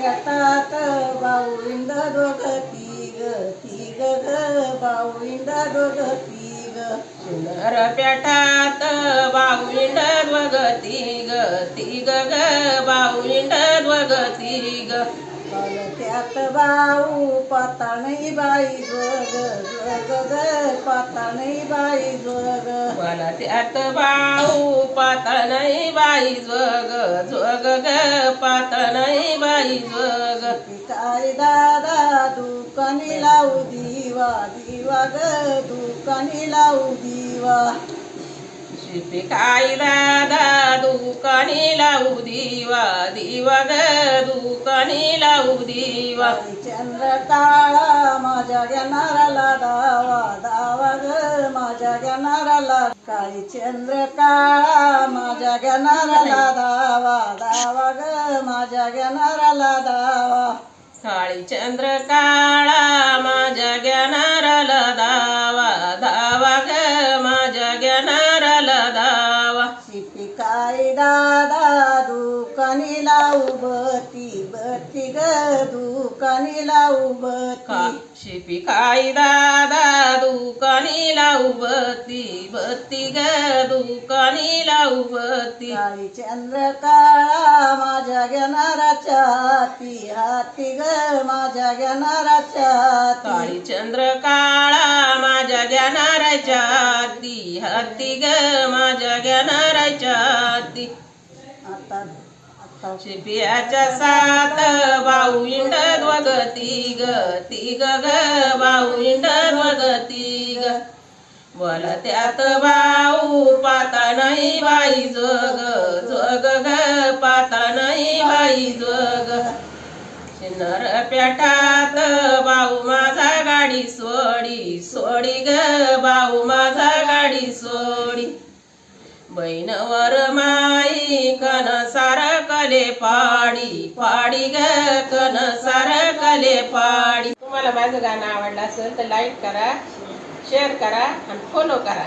पेटात bound Ind दोघ तिग तिग ग बाऊंड इंड दोघ तिग सुंदर पेटात बाऊंड ध्वग तिग तिग ग बाऊंड ध्वग तिग त्यात भाऊ पाताळी बाई जोग जोग ग पाताळी बाई जोग मला त्यात भाऊ नाही बाई जोग जोग ग पातळ नाही बाई जोग काय दादा दुकानी लावू दिवा दिवा ग दुकानी लावू दिवा. शिपी काय दादा दुकानी लावू दिवा दिवा ग दुकानी लावू दिवा. चंद्र काळा माझ्या घेणाराला दावा दावा ग माझ्या घेणाराला काळी चंद्र काळा माझ्या घेणाराला दावा दावा ग माझ्या घेणाराला दावा. काळी चंद्र काळा माझ्या ज्ञानाराला दावा दावा ग दादा दुकानी लावू बती बती ग दुकानी लावू का? बती शिपी काय? दादा दुकानी लावू बत्ती बत्ती ग दुकानी लावू बत्ती काळी चंद्र काळा माझ्या घेणाराच्या हाती हाती ग माझ्या घेणाराच्या हाती. काळी चंद्र काळा हाती ग माझ्या ज्ञानाराच्या हाती. आता आता. शिपियाच्या सात भाऊ इंड ध्वगती ग तिग ग भाऊ इंड ध्वगती ग. बोला त्यात भाऊ पाता नाही बाई जोग जोग ग पाता नाही बाई जोग. शिन्नर पेटात भाऊ माझा गाडी सोडी सोडी ग भाऊ माझा गाडी सोडी. बहिणवर माई कन सार कले पाडी पाडी ग कन सार कले पाडी. तुम्हाला माझं गाणं आवडलं असेल तर लाईक करा शेअर करा आणि फॉलो करा.